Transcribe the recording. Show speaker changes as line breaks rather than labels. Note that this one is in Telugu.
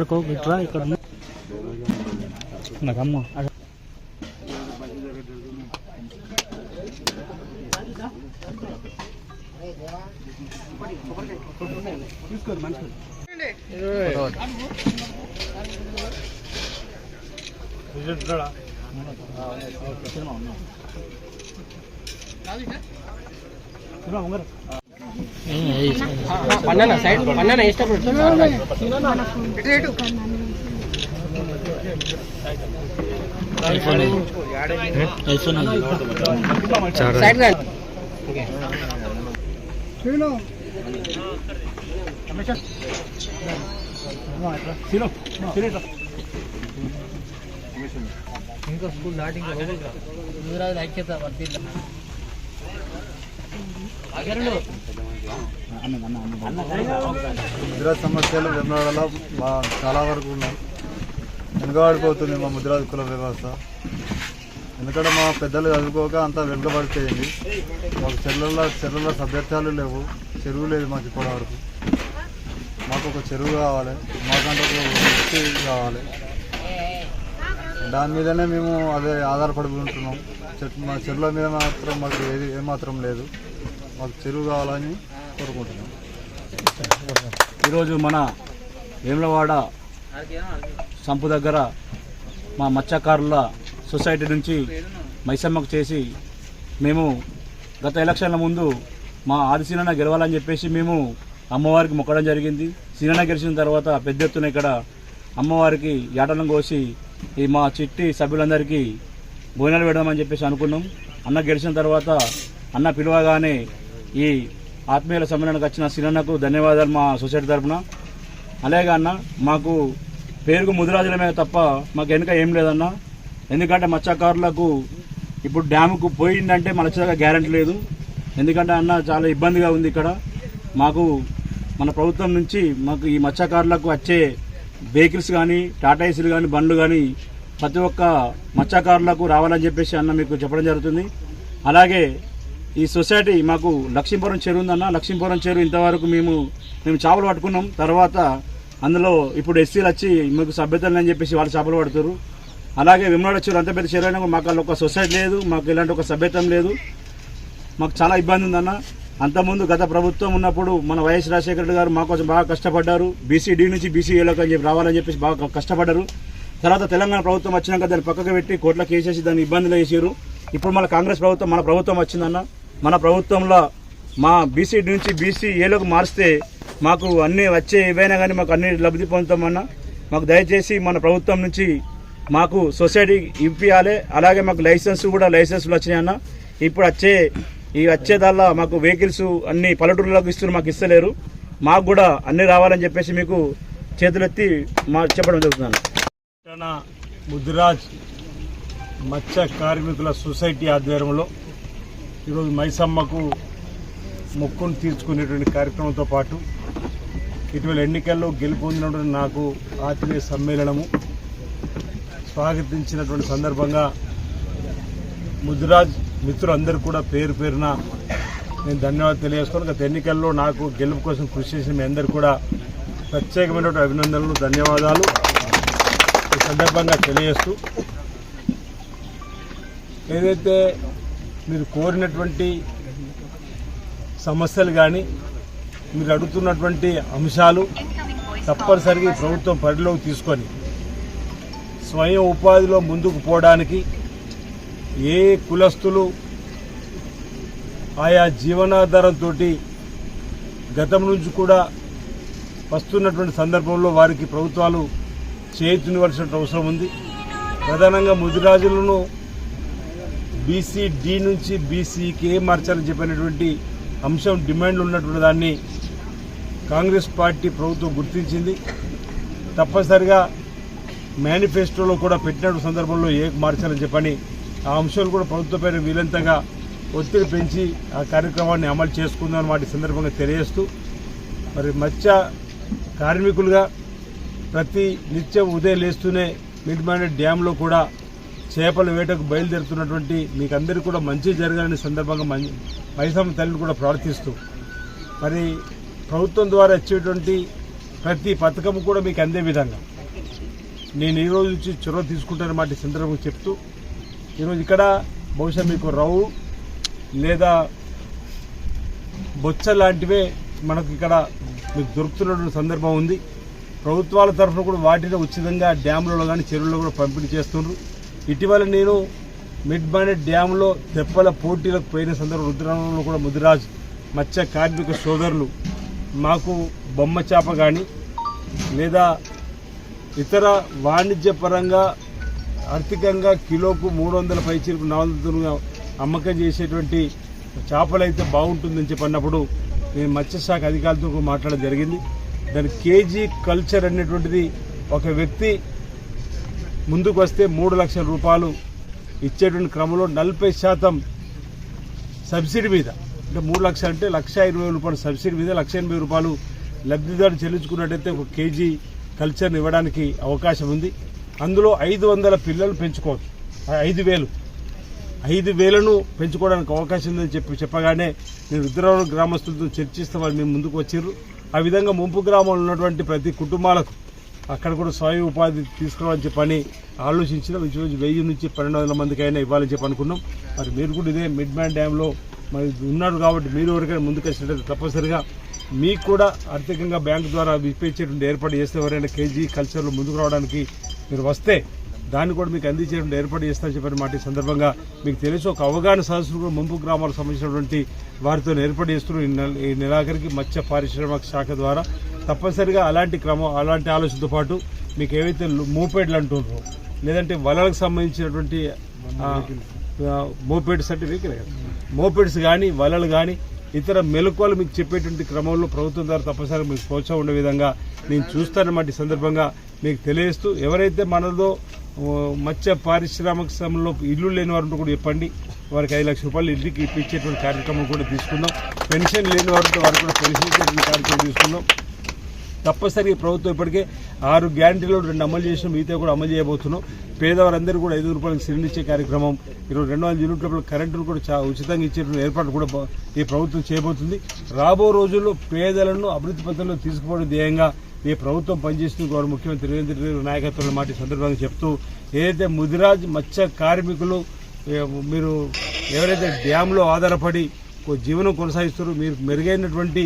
అక్కడికో ఇట్రా ఇక్కడ ఉన్న. నాకు అమ్మ
సైడ్ పన్నెండు ఇష్టపడు
ఐఫోన్
సైడ్ ఇంకా స్కూల్ దాటి ఐక్యత
ముద్రా సమస్యలు వెంబడలో మా చాలా వరకు ఉన్నాయి. వెనుకబడిపోతుంది మా ముద్రా కుల వ్యవస్థ. ఎందుకంటే మా పెద్దలు చదువుకోక అంతా వెనుకబడిపోయింది. మాకు చెర్లలో చెర్లలో సభ్యత్వాలు లేవు. చెరువు లేదు మాకు ఇప్పటి వరకు. మాకు ఒక చెరువు కావాలి. మాకంటే ఒక వృత్తి కావాలి. దాని మీదనే మేము అదే ఆధారపడి ఉంటున్నాం. చెట్టు మా చెరువుల మీద మాత్రం మాకు ఏది ఏమాత్రం లేదు. మాకు చెరువు కావాలని కోరుకుంటున్నాం.
ఈరోజు మన వేములవాడ సంపు దగ్గర మా మత్స్యకారుల సొసైటీ నుంచి మైసమ్మకు చేసి మేము గత ఎలక్షన్ల ముందు మా ఆది సీనన్న గెలవాలని చెప్పేసి మేము అమ్మవారికి మొక్కడం జరిగింది. సీనన్న గెలిచిన తర్వాత పెద్ద ఎత్తున ఇక్కడ అమ్మవారికి ఏటలను కోసి ఈ మా చిట్టి సభ్యులందరికీ భోజనాలు పెడదామని చెప్పేసి అనుకున్నాం. అన్న గెలిచిన తర్వాత అన్న పిలవగానే ఈ ఆత్మీయుల సమ్మేళనకు వచ్చిన సినన్నకు ధన్యవాదాలు మా సొసైటీ తరఫున. అలాగే అన్న మాకు పేరుకు ముదిరాజులమే తప్ప మాకు వెనుక ఏం లేదన్న. ఎందుకంటే మత్స్యకారులకు ఇప్పుడు డ్యాముకు పోయిందంటే మన వచ్చేదాకా గ్యారంటీ లేదు. ఎందుకంటే అన్న చాలా ఇబ్బందిగా ఉంది ఇక్కడ. మాకు మన ప్రభుత్వం నుంచి మాకు ఈ మత్స్యకారులకు వచ్చే వెహికల్స్ కానీ టాటా ఏసీలు కానీ బండ్లు కానీ ప్రతి ఒక్క మత్స్యకారులకు రావాలని చెప్పేసి అన్న మీకు చెప్పడం జరుగుతుంది. అలాగే ఈ సొసైటీ మాకు లక్ష్మీపురం చెరువు ఉందన్న లక్ష్మీపురం చెరువు ఇంతవరకు మేము మేము చేపలు పట్టుకున్నాం. తర్వాత అందులో ఇప్పుడు ఎస్సీలు వచ్చి మీకు సభ్యతలు అని చెప్పేసి వాళ్ళు చేపలు పడుతారు అలాగే విమలాడ చెరువు అంత పెద్ద చెరువు అయినా మాకు అలా ఒక సొసైటీ లేదు మాకు ఇలాంటి ఒక సభ్యతం లేదు. మాకు చాలా ఇబ్బంది ఉందన్న. అంతకుముందు గత ప్రభుత్వం ఉన్నప్పుడు మన వైఎస్ రాజశేఖర రెడ్డి గారు మా కోసం బాగా కష్టపడ్డారు. బీసీడీ నుంచి బీసీఏలోకి అని చెప్పి రావాలని చెప్పేసి బాగా కష్టపడ్డారు. తర్వాత తెలంగాణ ప్రభుత్వం వచ్చినాక దాన్ని పక్కకు పెట్టి కోట్లకు వేసేసి దాన్ని ఇబ్బందులు వేసారు ఇప్పుడు మన కాంగ్రెస్ ప్రభుత్వం మన ప్రభుత్వం వచ్చిందన్న. మన ప్రభుత్వంలో మా బీసీ నుంచి బీసీ ఏలోకి మారిస్తే మాకు అన్ని వచ్చే ఏవైనా కానీ మాకు అన్ని లబ్ధి పొందుతామన్నా. మాకు దయచేసి మన ప్రభుత్వం నుంచి మాకు సొసైటీ ఇప్పియాలి. అలాగే మాకు లైసెన్స్ కూడా లైసెన్సులు వచ్చినాయన్న. ఇప్పుడు వచ్చే ఈ వచ్చేదల్లా మాకు వెహికల్స్ అన్ని పల్లెటూరులోకి ఇస్తున్నారు మాకు ఇస్తలేరు. మాకు కూడా అన్ని రావాలని చెప్పేసి మీకు చేతులెత్తి మా చెప్పడం జరుగుతున్నాను
పట్టణ ముదిరాజ్ మత్స్య కార్మికుల సొసైటీ ఆధ్వర్యంలో ఈరోజు మైసమ్మకు మొక్కును తీర్చుకునేటువంటి కార్యక్రమంతో పాటు ఇటీవల ఎన్నికల్లో గెలుపొందినటువంటి నాకు ఆత్మీయ సమ్మేళనము స్వాగతించినటువంటి సందర్భంగా ముద్రాజ్ మిత్రులందరూ కూడా పేరు పేరున నేను ధన్యవాదాలు తెలియజేస్తాను గత ఎన్నికల్లో నాకు గెలుపు కోసం కృషి చేసిన మీ అందరూ కూడా ప్రత్యేకమైనటువంటి అభినందనలు ధన్యవాదాలు. ఈ సందర్భంగా తెలియజేస్తూ ఏదైతే మీరు కోరినటువంటి సమస్యలు కానీ మీరు అడుగుతున్నటువంటి అంశాలు తప్పనిసరిగా ప్రభుత్వం పరిధిలోకి తీసుకొని స్వయం ఉపాధిలో ముందుకు పోవడానికి ఏ కులస్తులు ఆయా జీవనాధారంతో గతం నుంచి కూడా వస్తున్నటువంటి సందర్భంలో వారికి ప్రభుత్వాలు చేతునివలసిన అవసరం ఉంది. ప్రధానంగా ముదిరాజులను బీసీ డి నుంచి బీసీకి ఏ మార్చాలని చెప్పినటువంటి అంశం డిమాండ్లు ఉన్నటువంటి దాన్ని కాంగ్రెస్ పార్టీ ప్రభుత్వం గుర్తించింది. తప్పనిసరిగా మేనిఫెస్టోలో కూడా పెట్టినటువంటి సందర్భంలో ఏ మార్చాలని చెప్పని ఆ అంశాలు కూడా ప్రభుత్వంపైన వీలంతగా ఒత్తిడి పెంచి ఆ కార్యక్రమాన్ని అమలు చేసుకుందామని వాటి సందర్భంగా తెలియజేస్తూ మరి మత్స్య కార్మికులుగా ప్రతి నిత్యం ఉదయం లేస్తూనే మిడ్మాండ్ డ్యాంలో కూడా చేపల వేటకు బయలుదేరుతున్నటువంటి మీకు అందరికీ కూడా మంచి జరగాలని సందర్భంగా మం- మైసమ్మ తల్లిని కూడా ప్రార్థిస్తూ మరి ప్రభుత్వం ద్వారా ఇచ్చేటువంటి ప్రతి పథకం కూడా మీకు అందే విధంగా. నేను ఈ రోజు నుంచి చొరవ తీసుకుంటాను మాట సందర్భంగా చెప్తూ ఈరోజు ఇక్కడ బహుశా మీకు రవ్వు లేదా బొచ్చ లాంటివే మనకు ఇక్కడ మీకు దొరుకుతున్నటువంటి సందర్భం ఉంది. ప్రభుత్వాల తరఫున కూడా వాటిని ఉచితంగా డ్యాములలో కానీ చెరువుల్లో కూడా పంపిణీ చేస్తున్నారు ఇటీవల నేను మిడ్ బానెట్ డ్యాంలో తెప్పల పోటీలకు పోయిన సందర్భం రుద్రంలో కూడా ముదిరాజ్ మత్స్య కార్మిక సోదరులు మాకు బొమ్మ చేప కానీ లేదా ఇతర వాణిజ్యపరంగా ఆర్థికంగా కిలోకు మూడు వందల పైచీలకు నాలుగు అమ్మకం చేసేటువంటి చేపలైతే బాగుంటుందని చెప్పినప్పుడు నేను మత్స్యశాఖ అధికారులతో మాట్లాడడం జరిగింది. దాని కేజీ కల్చర్ అనేటువంటిది ఒక వ్యక్తి ముందుకు వస్తే మూడు లక్షల రూపాయలు ఇచ్చేటువంటి క్రమంలో నలభై శాతం సబ్సిడీ మీద అంటే మూడు లక్షలు అంటే లక్ష ఇరవై రూపాయలు సబ్సిడీ మీద లక్ష ఎనభై రూపాయలు లబ్ధిదారు చెల్లించుకున్నట్టయితే ఒక కేజీ కల్చర్ని ఇవ్వడానికి అవకాశం ఉంది. అందులో ఐదు వందల పిల్లలు పెంచుకోవచ్చు ఐదు వేలు. ఐదు వేలను పెంచుకోవడానికి అవకాశం ఉందని చెప్పి చెప్పగానే నేను రుద్రవరం గ్రామస్తులతో చర్చిస్తే వాళ్ళు మేము ముందుకు వచ్చారు ఆ విధంగా ముంపు గ్రామంలో ఉన్నటువంటి ప్రతి కుటుంబాలకు అక్కడ కూడా స్వయం ఉపాధి తీసుకురావాలని పని ఆలోచించిన ఈరోజు వెయ్యి నుంచి పన్నెండు వందల మందికి అయినా ఇవ్వాలని చెప్పి అనుకున్నాం. మరి మీరు కూడా ఇదే మిడ్ మ్యాన్ డ్యాంలో మరి ఉన్నారు కాబట్టి మీరు ఎవరికైనా ముందుకు వచ్చినట్టు తప్పనిసరిగా మీకు కూడా ఆర్థికంగా బ్యాంకు ద్వారా విప్పించేటువంటి ఏర్పాటు చేస్తే ఎవరైనా కేజీ కల్చర్లో ముందుకు రావడానికి మీరు వస్తే దాన్ని కూడా మీకు అందించేటువంటి ఏర్పాటు చేస్తామని చెప్పిన మాట ఈ సందర్భంగా మీకు తెలుసు. ఒక అవగాహన సదస్సులు కూడా ముంపు గ్రామాలకు సంబంధించినటువంటి వారితో ఏర్పాటు చేస్తున్నారు. ఈ నెల- ఈ నెలాఖరికి మత్స్య పారిశ్రామిక శాఖ ద్వారా తప్పనిసరిగా అలాంటి క్రమం అలాంటి ఆలోచనతో పాటు మీకు ఏవైతే మూపేడ్లు అంటున్నారో లేదంటే వలలకు సంబంధించినటువంటి మోపేడ్స్ అంటే వెహికల్ మోపేడ్స్ కానీ వలలు కానీ ఇతర మెలకువలు మీకు చెప్పేటువంటి క్రమంలో ప్రభుత్వం ద్వారా తప్పనిసరిగా మీకు ప్రోత్సాహం ఉండే విధంగా నేను చూస్తానన్నమాట ఈ సందర్భంగా మీకు తెలియజేస్తూ ఎవరైతే మనదో మత్స్య పారిశ్రామిక సంఘంలో ఇల్లు లేని వారు కూడా చెప్పండి. వారికి ఐదు లక్షల రూపాయలు ఇంటికి ఇప్పించేటువంటి కార్యక్రమం కూడా తీసుకుందాం. పెన్షన్ లేని వారు వారికి కూడా పెన్షన్ ఇచ్చేటువంటి కార్యక్రమం తీసుకుందాం. తప్పనిసరిగా ప్రభుత్వం ఇప్పటికే ఆరు గ్యారంటీలో రెండు అమలు చేసిన. మిగతా కూడా అమలు చేయబోతున్నాం. పేదవారందరూ కూడా ఐదు రూపాయలకు సిలిండర్ ఇచ్చే కార్యక్రమం ఈరోజు రెండు వందల యూనిట్ల లోపల కరెంటును కూడా చా ఉచితంగా ఇచ్చే ఏర్పాటు కూడా ఈ ప్రభుత్వం చేయబోతుంది. రాబో రోజుల్లో పేదలను అభివృద్ధి పథంలో తీసుకుపోవడం ధ్యేయంగా ఈ ప్రభుత్వం పనిచేస్తుంది. గౌరవ ముఖ్యమంత్రి రేవంత్ రెడ్డి నాయకత్వంలో మాట సందర్భంగా చెప్తూ ఏదైతే ముదిరాజ్ మత్స్య కార్మికులు మీరు ఎవరైతే డ్యాంలో ఆధారపడి జీవనం కొనసాగిస్తారో మీరు మెరుగైనటువంటి